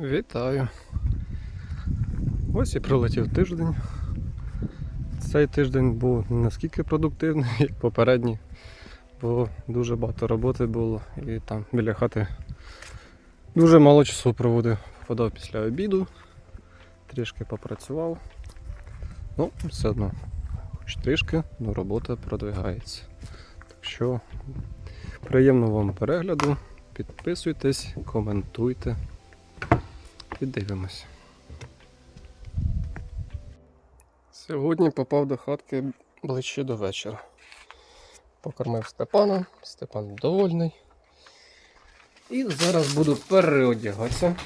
Вітаю. Ось і пролетів тиждень. Цей тиждень був наскільки продуктивний, як попередній, бо дуже багато роботи було і там біля хати дуже мало часу проводив. Подав після обіду, трішки попрацював. Ну, все одно, трішки, але робота продвигається. Так що приємного вам перегляду, підписуйтесь, коментуйте і дивимось. Сьогодні попав до хатки ближче до вечора. Покормив Степана, Степан довольний. І зараз буду переодягатися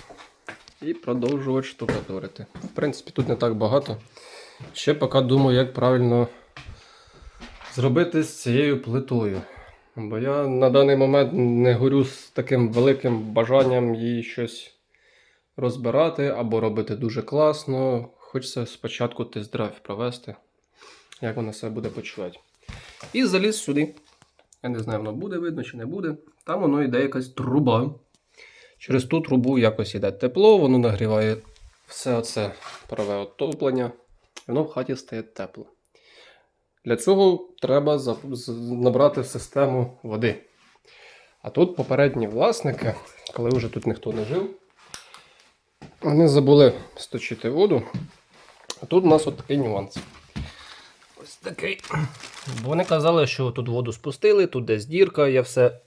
і продовжувати штукатурити. В принципі, тут не так багато. Ще поки думаю, як правильно зробити з цією плитою. Бо я на даний момент не горю з таким великим бажанням її щось розбирати або робити дуже класно. Хочеться спочатку тест-драйв провести, як вона себе буде почувати. І заліз сюди. Я не знаю, воно буде видно чи не буде. Там воно йде якась труба. Через ту трубу якось йде тепло, воно нагріває все оце парове отоплення, воно в хаті стає тепло. Для цього треба набрати в систему води. А тут попередні власники, коли вже тут ніхто не жив, вони забули сточити воду. А тут у нас от такий нюанс. Ось такий. Бо вони казали, що тут воду спустили, тут десь дірка, я все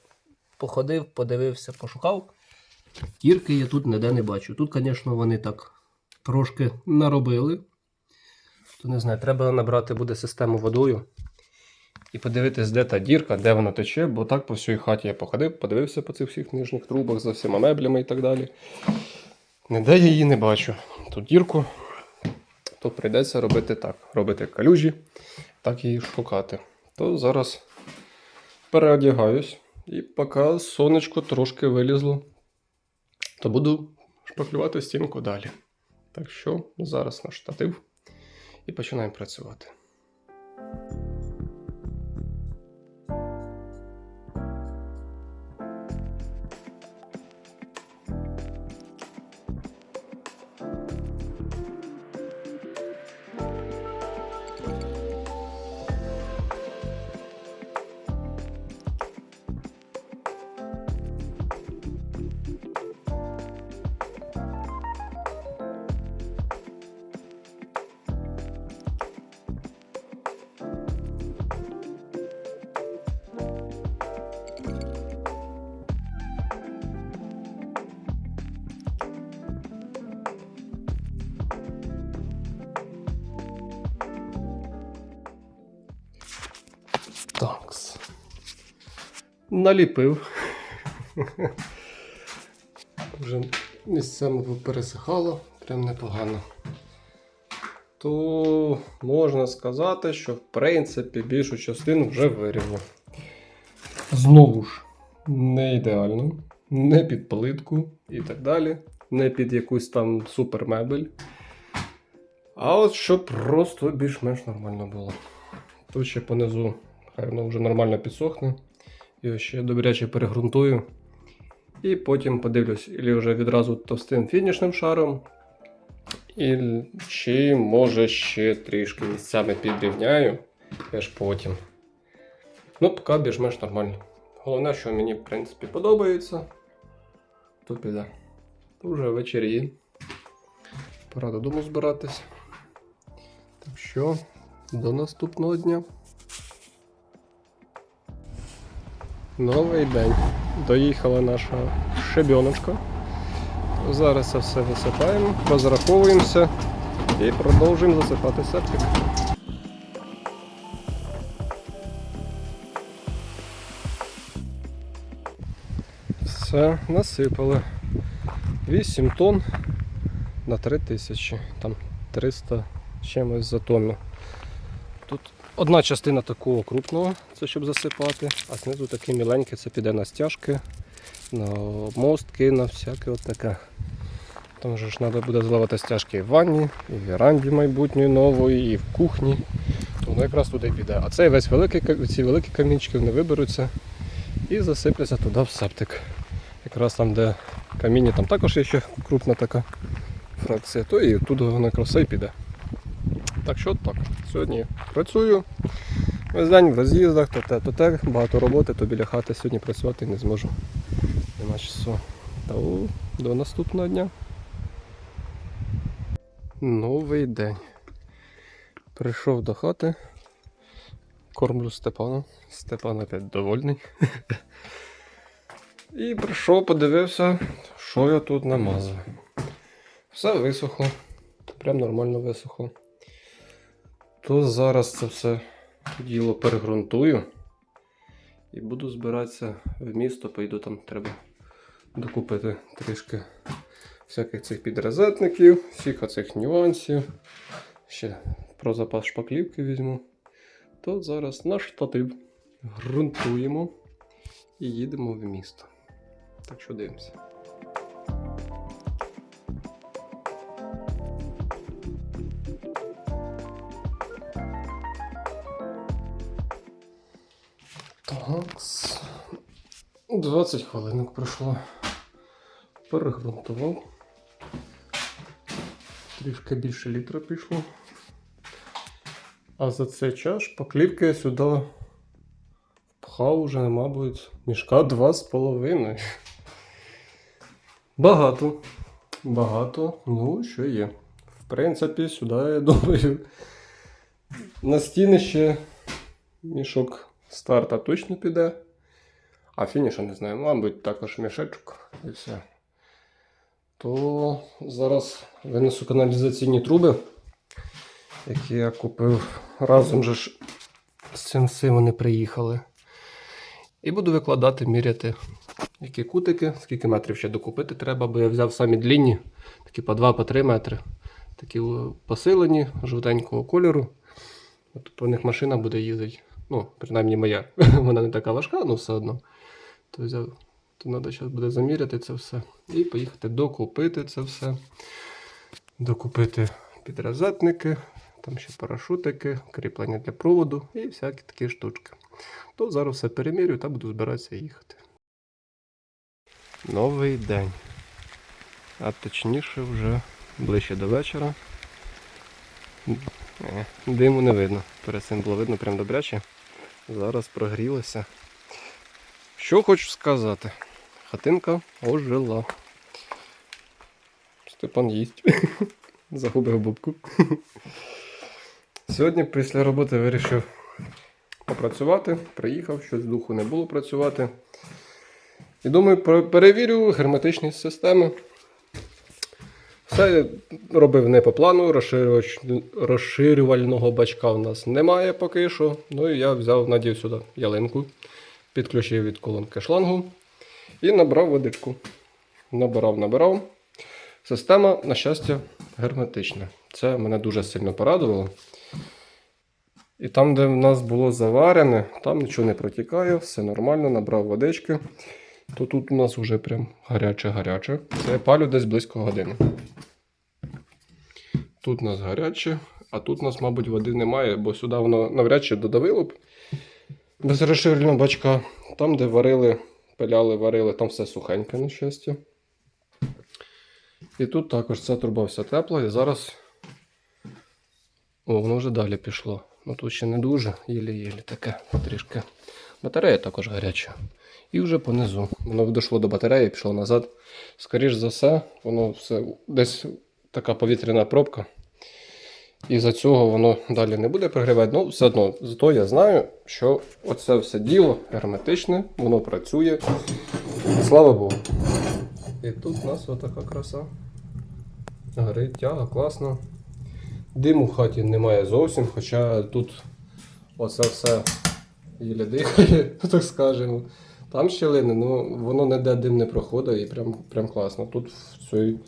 походив, подивився, пошукав. Дірки я тут ніде не бачу. Тут, звісно, вони так трошки наробили. То не знаю, треба набрати буде систему водою і подивитись, де та дірка, де вона тече, бо так по всій хаті я походив, подивився по цих всіх нижніх трубах за всіма меблями і так далі. Ніде я її не бачу. Тут дірку, то прийдеться робити так: робити калюжі, так її шукати. То зараз переодягаюсь, і поки сонечко трошки вилізло, то буду шпаклювати стінку далі. Так що зараз на штатив і починаємо працювати. Наліпив. Вже місцями пересихало, прям непогано. То можна сказати, що в принципі більшу частину вже вирівняв. Знову ж, не ідеально, не під плитку і так далі, не під якусь там супермебель. А от щоб просто більш-менш нормально було. Тут ще понизу хай воно вже нормально підсохне. Його ще добряче перегрунтую. І потім подивлюсь, і вже відразу товстим фінішним шаром. І чи може ще трішки місцями підрівняю. Теж потім. Ну, поки більш-менш нормально. Головне, що мені, в принципі, подобається. То піде. Вже вечері. Пора додому збиратись. Так що, до наступного дня. Новий день. Доїхала наша щебіночка. Зараз все висипаємо, розраховуємося і продовжуємо засипати септик. Все, насипали. 8 тонн на 3 тисячі. Там 300 чимось за тонну. Тут одна частина такого крупного, це щоб засипати, а знизу такі міленькі, це піде на стяжки, на мостки, на всяке от таке. Там ж треба буде зливати стяжки і в ванні, і в веранді майбутньої нової, і в кухні. То воно якраз туди піде. А цей весь великий, ці великі камінчики вони виберуться і засипляться туди в септик. якраз там, де каміння, там також є ще крупна така фракція, то і тут вона краса і піде. Так що так. Сьогодні працюю. Весь день в роз'їздах, то те, то те, багато роботи, то біля хати сьогодні працювати не зможу. Нема часу. Та о, до наступного дня. Новий день. Прийшов до хати. Кормлю Степана. Степан опять довольний. І прийшов, подивився, що я тут намазав. Все висохло. Прям нормально висохло. То зараз це все діло перегрунтую. І буду збиратися в місто, поїду там треба докупити трішки всяких цих підрозетників, всіх оцих нюансів. Ще про запас шпаклівки візьму. То зараз наш штатив ґрунтуємо і їдемо в місто. Так що дивимося. 20 хвилинок пройшло. Перегрунтував. Трішки більше літра пішло. А за цей час шпаклівки я сюди впхав уже, мабуть, мішка два з половиною. Багато. Багато. Ну, що є. В принципі, сюди, я думаю, на стіни ще мішок старта точно піде. А фініша не знаю, мабуть, також мішечок і все. То зараз винесу каналізаційні труби, які я купив разом же ж з цим вони приїхали. І буду викладати, міряти, які кутики, скільки метрів ще докупити треба, бо я взяв самі длінні, такі по 2-3 метри. Такі посилені, жовтенького кольору. От по них машина буде їздити. Ну, принаймні моя. Вона не така важка, але все одно. То взяв, то треба зараз буде заміряти це все. І поїхати докупити це все. Докупити підрозетники, там ще парашутики, кріплення для проводу і всякі такі штучки. То зараз все перемірю та буду збиратися їхати. Новий день. А точніше вже ближче до вечора. Е, Диму не видно. Перед цим було видно прям добряче. Зараз прогрілося. Що хочу сказати. Хатинка ожила. Степан їсть. Загубив бубку. Сьогодні після роботи вирішив попрацювати. Приїхав, щось духу не було працювати. І думаю, перевірю герметичність системи. Все робив не по плану, розширювач- розширювального бачка в нас немає поки що. Ну і я взяв, надів сюди ялинку, підключив від колонки шлангу і набрав водичку. Набирав, набирав. Система, на щастя, герметична. Це мене дуже сильно порадувало. І там, де в нас було заварене, там нічого не протікає, все нормально, набрав водички. То тут у нас вже прям гаряче-гаряче. Це я палю десь близько години. Тут у нас гаряче, а тут у нас, мабуть, води немає, бо сюди воно навряд чи додавило б без розширеного бачка. Там, де варили, пиляли, варили, там все сухеньке, на щастя. І тут також ця труба вся тепла, і зараз. О, воно вже далі пішло. Ну тут ще не дуже, єлі-єлі таке трішки. Батарея також гаряча. І вже понизу. Воно дійшло до батареї, пішло назад. Скоріш за все, воно все десь така повітряна пробка. І за цього воно далі не буде прогрівати. Ну, все одно, зато я знаю, що оце все діло герметичне, воно працює. Слава Богу. І тут у нас отака краса. Горить тяга, класно. Диму в хаті немає зовсім, хоча тут оце все їля дихає, так скажемо. Там щілини, ну воно ніде дим не проходить і прям, прям класно. Тут в цей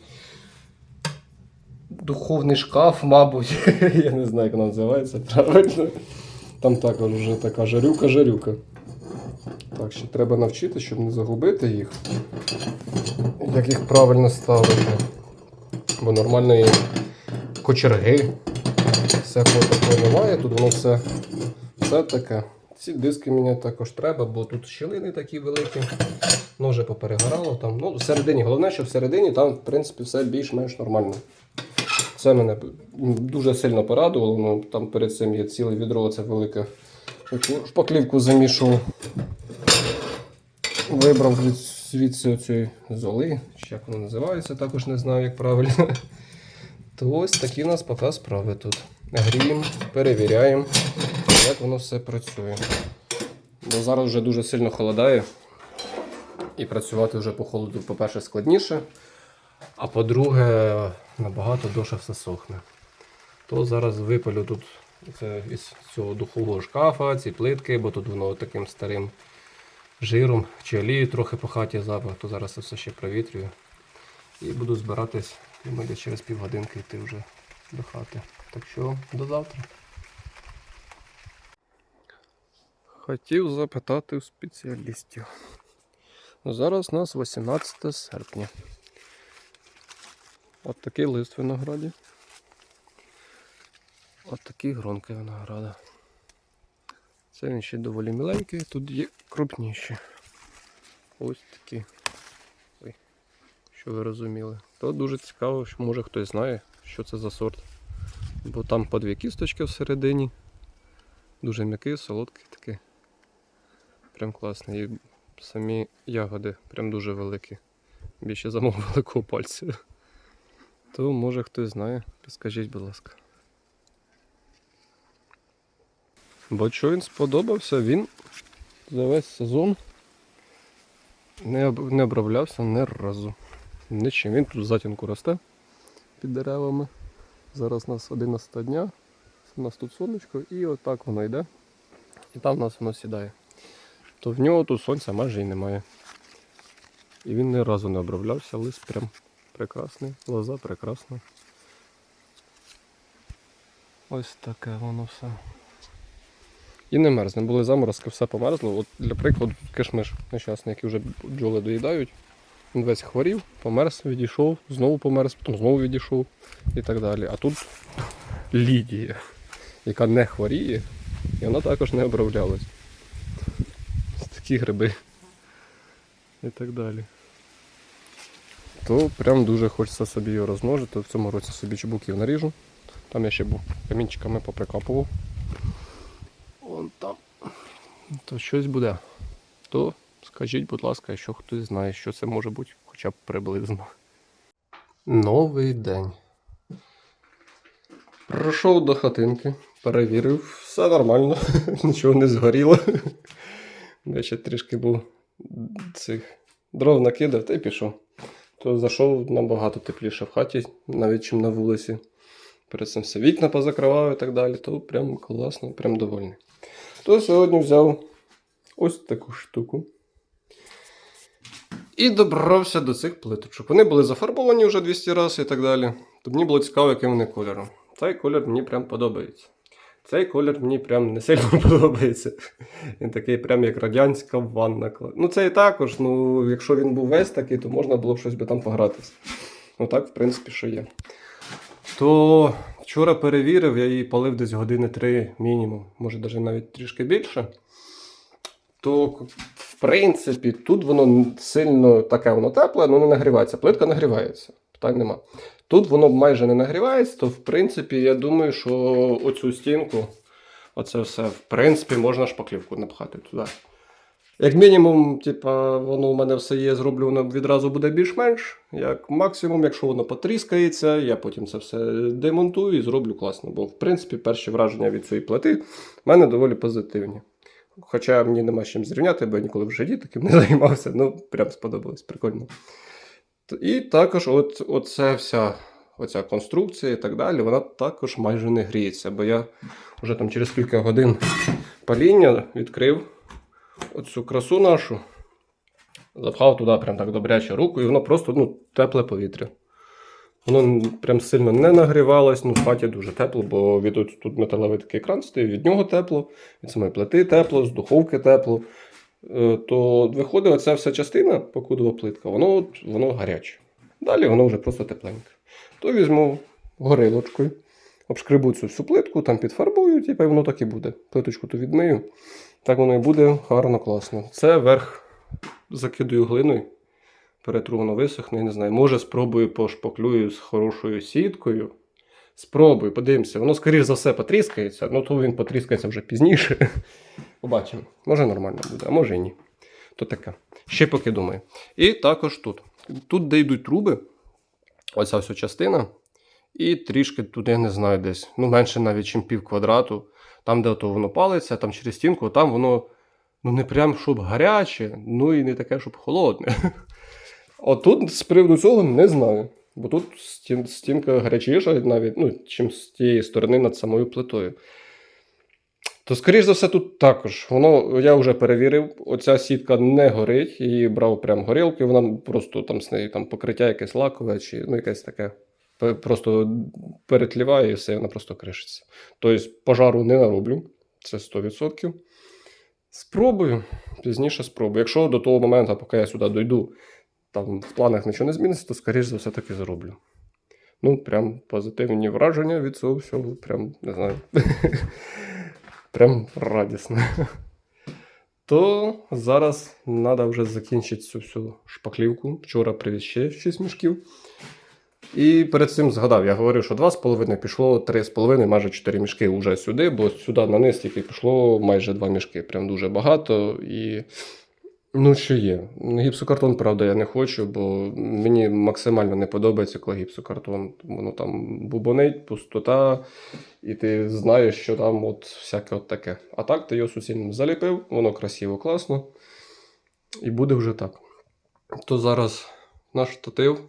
духовний шкаф, мабуть, я не знаю, як воно називається правильно. Там також вже така жарюка-жарюка. Так, ще треба навчити, щоб не загубити їх. Як їх правильно ставити. Бо нормальної кочерги. Всякого такого немає. Тут воно все, все таке Ці диски мені також треба, бо тут щілини такі великі. Вже поперегорало там. Ну, всередині, головне, що всередині там, в принципі, все більш-менш нормально. Це мене дуже сильно порадувало. Ну, там перед цим є ціле відро, це велике. Шпаклівку замішував. Вибрав від, звідси оцієї золи, чи як воно називається, також не знаю, як правильно. То ось такі у нас поки справи тут. Гріємо, перевіряємо, як воно все працює. Бо зараз вже дуже сильно холодає. І працювати вже по холоду, по-перше, складніше. А по-друге, набагато довше все сохне. То зараз випалю тут це із цього духового шкафа, ці плитки, бо тут воно таким старим жиром чи олією трохи по хаті запах, то зараз це все ще провітрюю. І буду збиратись, ми через півгодинки йти вже до хати. Так що до завтра. Хотів запитати у спеціалістів. Зараз у нас 18 серпня. От такий лист винограді. От такі гронки винограда. Це він ще доволі міленький, тут є крупніші. Ось такі. Ой, що ви розуміли. То дуже цікаво, що може хтось знає, що це за сорт. Бо там по дві кісточки всередині. Дуже м'який, солодкий такий. Прям класний. І самі ягоди прям дуже великі. Більше за мого великого пальця. То може хтось знає, підскажіть, будь ласка. Бо що він сподобався, він за весь сезон не, об- не оброблявся ні разу. Нічим. Він тут затінку росте під деревами. Зараз у нас 11 дня. У нас тут сонечко і отак воно йде. І там в нас воно сідає. То в нього тут сонця майже і немає. І він ні разу не оброблявся, лист прям прекрасний, лоза прекрасна. Ось таке воно все. І не мерзне. Були заморозки, все померзло. От для прикладу, кишмиш нещасний, який вже бджоли доїдають. Він весь хворів, померз, відійшов, знову померз, потім знову відійшов і так далі. А тут Лідія, яка не хворіє, і вона також не оброблялась. Такі гриби. І так далі. То прям дуже хочеться собі його розмножити. В цьому році собі чебуків наріжу. Там я ще був камінчиками поприкапував. Вон там. То щось буде. То скажіть, будь ласка, якщо хтось знає, що це може бути, хоча б приблизно. Новий день. Прийшов до хатинки, перевірив, все нормально, нічого не згоріло. Ще трішки був цих дров накидав та й пішов. То зайшов набагато тепліше в хаті, навіть чим на вулиці. Перед цим все вікна позакривав і так далі, то прям класно, прям довольний. То сьогодні взяв ось таку штуку. І добрався до цих плиточок. Вони були зафарбовані вже 200 разів і так далі. То мені було цікаво, яким вони кольором. Цей колір мені прям подобається. Цей колір мені прям не сильно подобається. Він такий, прям як радянська ванна. Ну, цей також, ну, якщо він був весь такий, то можна було б щось би там погратися. Ну так, в принципі, що є. То вчора перевірив, я її палив десь години три мінімум, може навіть трішки більше. То, в принципі, тут воно сильно таке воно тепле, але не нагрівається. Плитка нагрівається, питань нема. Тут воно майже не нагрівається, то в принципі, я думаю, що оцю стінку, оце все, в принципі, можна шпаклівку напхати туди. Як мінімум, типа, воно у мене все є, зроблю, воно відразу буде більш-менш. Як максимум, якщо воно потріскається, я потім це все демонтую і зроблю класно. Бо, в принципі, перші враження від цієї плити в мене доволі позитивні. Хоча мені нема з чим зрівняти, бо я ніколи в житті таким не займався. Ну, прям сподобалось, прикольно. І також от, оця вся оця конструкція і так далі, вона також майже не гріється. Бо я вже там через кілька годин паління відкрив оцю красу нашу, запхав туди прям так добряче руку, і воно просто ну, тепле повітря. Воно прям сильно не нагрівалось, ну в хаті дуже тепло, бо від тут металевий такий кран стоїть, від нього тепло, від самої плити тепло, з духовки тепло. Е, То виходить оця вся частина, покудова плитка, воно, воно гаряче. Далі воно вже просто тепленьке. То візьму горилочкою, обшкребу цю всю плитку, там підфарбую, типу, і воно так і буде. Плиточку то відмию. Так воно і буде гарно, класно. Це верх закидую глиною. Перетру воно висохне, не знаю. Може, спробую пошпаклюю з хорошою сіткою. Спробую, подивимося. Воно, скоріш за все, потріскається, ну то він потріскається вже пізніше. Побачимо. Може нормально буде, а може і ні. То таке. Ще поки думаю. І також тут. Тут, де йдуть труби, оця вся частина. І трішки туди, я не знаю, десь. Ну, менше навіть, ніж пів квадрату. Там, де воно палиться, там через стінку, там воно ну не прям щоб гаряче, ну і не таке, щоб холодне. Отут з приводу цього не знаю. Бо тут стін, стінка гарячіша навіть, ну, чим з тієї сторони над самою плитою. То, скоріш за все, тут також. Воно, я вже перевірив, оця сітка не горить, її брав прям горілки, вона просто там з нею там покриття якесь лакове чи ну, якесь таке. Просто перетліває і все, вона просто кришиться. Тобто пожару не нароблю, це 100%. Спробую, пізніше спробую. Якщо до того моменту, поки я сюди дойду, там в планах нічого не зміниться, то скоріш за все таки зроблю. Ну, прям позитивні враження від цього всього. Прям не знаю. Прям радісно. То зараз треба вже закінчити цю всю шпаклівку. Вчора привіз ще 6 мішків. І перед цим згадав, я говорив, що 2,5 пішло 3,5, майже 4 мішки вже сюди, бо сюди на низ тільки пішло майже 2 мішки. Прям дуже багато. І ну, що є. Гіпсокартон, правда, я не хочу, бо мені максимально не подобається, коли гіпсокартон. Воно там бубонить, пустота, і ти знаєш, що там от всяке от таке. А так ти його суцільним заліпив, воно красиво, класно. І буде вже так. То зараз наш штатив.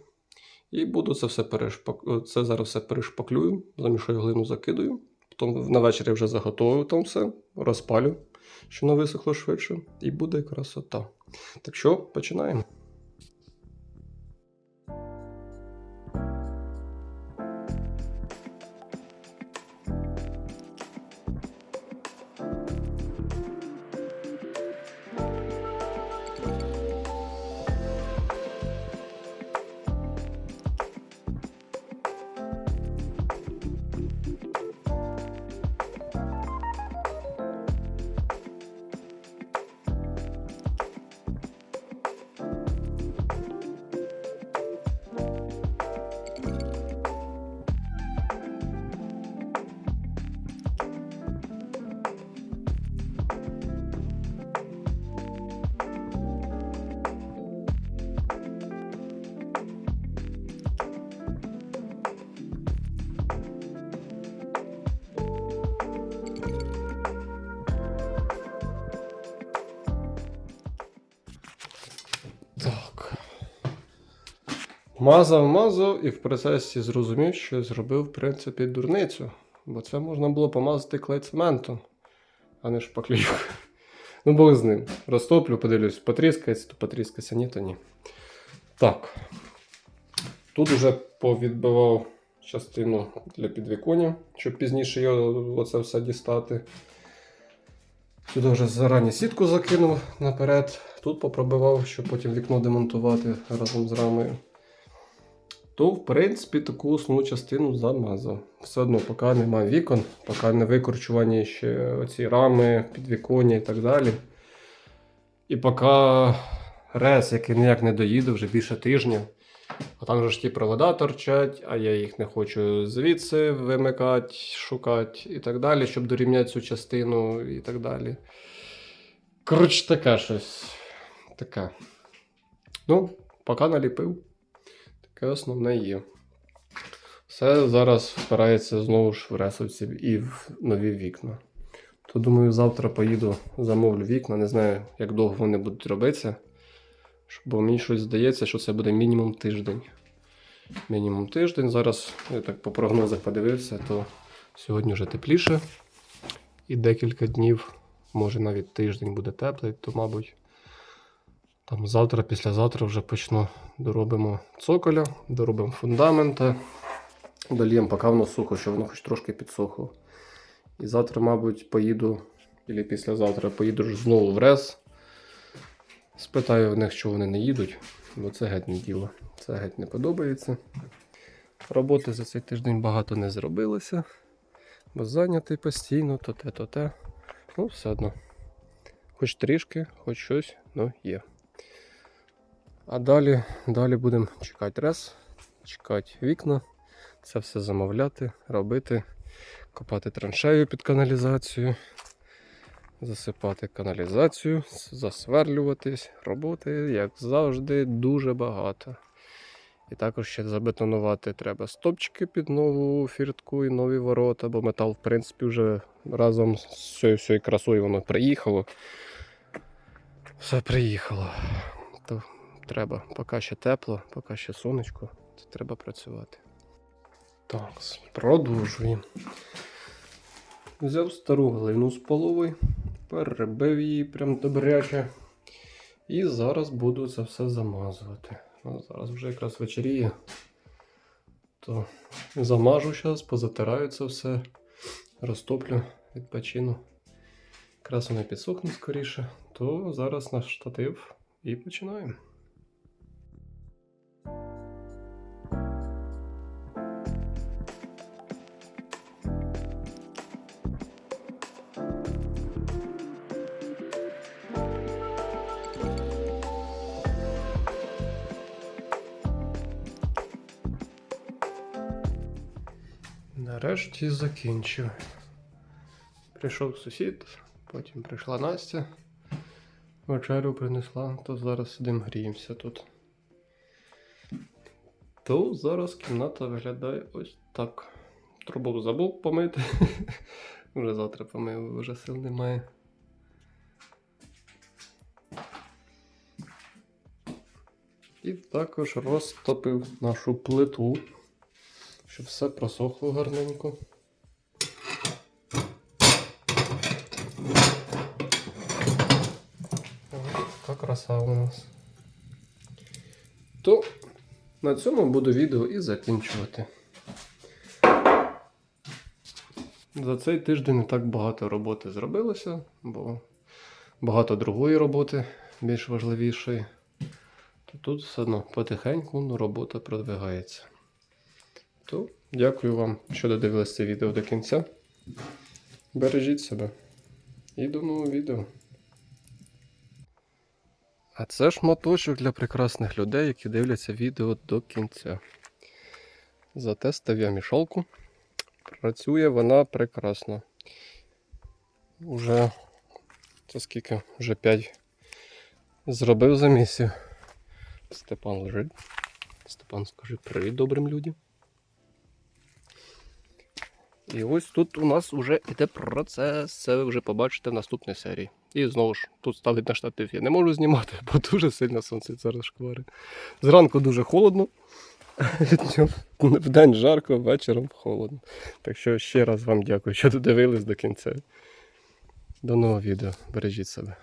І буду це все перешпак... це зараз все перешпаклюю, замішаю глину, закидаю. Потім на вечір вже заготовив там все, розпалю, щоб воно висохло швидше. І буде красота. Так що починаємо. Мазав, мазав і в процесі зрозумів, що зробив, в принципі, дурницю. Бо це можна було помазати клей цементом, а не шпаклівкою. Ну, Бог з ним. Розтоплю, подивлюсь, потріскається, то потріскається, ні, то ні. Так. Тут вже повідбивав частину для підвіконня, щоб пізніше його оце все дістати. Сюди вже зарані сітку закинув наперед. Тут попробував, щоб потім вікно демонтувати разом з рамою. То, в принципі, таку основну частину замазав. Все одно, поки немає вікон, поки не викорчувані ще оці рами, підвіконня і так далі. І поки рез, який ніяк не доїде вже більше тижня. А там же ж ті провода торчать, а я їх не хочу звідси вимикати, шукати і так далі, щоб дорівняти цю частину і так далі. Коротше, таке щось. Таке. Ну, поки наліпив. Таке основне є. Все зараз впирається знову ж в ресурсі і в нові вікна. То думаю, завтра поїду, замовлю вікна. Не знаю, як довго вони будуть робитися. Бо мені щось здається, що це буде мінімум тиждень. Мінімум тиждень. Зараз я так по прогнозах подивився, то сьогодні вже тепліше. І декілька днів, може навіть тиждень буде теплий, то, мабуть, там завтра, післязавтра вже почну доробимо цоколя, доробимо фундамента. Дольємо, поки воно сухо, щоб воно хоч трошки підсохло. І завтра, мабуть, поїду, або післязавтра поїду знову в рез. Спитаю в них, що вони не їдуть, бо це геть не діло. Це геть не подобається. Роботи за цей тиждень багато не зробилося, бо зайнятий постійно, то те, то те. Ну, все одно. Хоч трішки, хоч щось, ну є. А далі, далі будемо чекати рез, чекати вікна, це все замовляти, робити, копати траншею під каналізацію, засипати каналізацію, засверлюватись, роботи, як завжди, дуже багато. І також ще забетонувати треба стопчики під нову фіртку і нові ворота, бо метал, в принципі, вже разом з цією всією красою воно приїхало. Все приїхало. Треба, поки ще тепло, поки ще сонечко, то треба працювати. Так, продовжуємо. Взяв стару глину з полови, перебив її прям добряче. І зараз буду це все замазувати. Ну, зараз вже якраз вечеріє. То замажу зараз, позатираю це все, розтоплю, відпочину. Якраз воно підсохне скоріше, то зараз на штатив і починаємо. Нарешті закінчив. Прийшов сусід, потім прийшла Настя. Вечерю принесла, то зараз сидимо гріємося тут. То зараз кімната виглядає ось так. Трубу забув помити. Вже завтра помив, вже сил немає. І також розтопив нашу плиту, щоб все просохло гарненько. Така краса у нас. То на цьому буду відео і закінчувати. За цей тиждень не так багато роботи зробилося, бо багато другої роботи більш важливішої. То тут все одно потихеньку ну, робота продвигається. То дякую вам, що додивилися це відео до кінця. Бережіть себе. І до нового відео. А це шматочок для прекрасних людей, які дивляться відео до кінця. Затестив я мішалку. Працює вона прекрасно. Уже це скільки? Вже 5 зробив замісів. Степан лежить. Степан скажи привіт добрим людям. І ось тут у нас вже йде процес. Це ви вже побачите в наступній серії. І знову ж тут ставить на штатив я не можу знімати, бо дуже сильно сонце зараз шквари. Зранку дуже холодно, в день жарко, вечором холодно. Так що ще раз вам дякую, що додивились до кінця. До нового відео. Бережіть себе.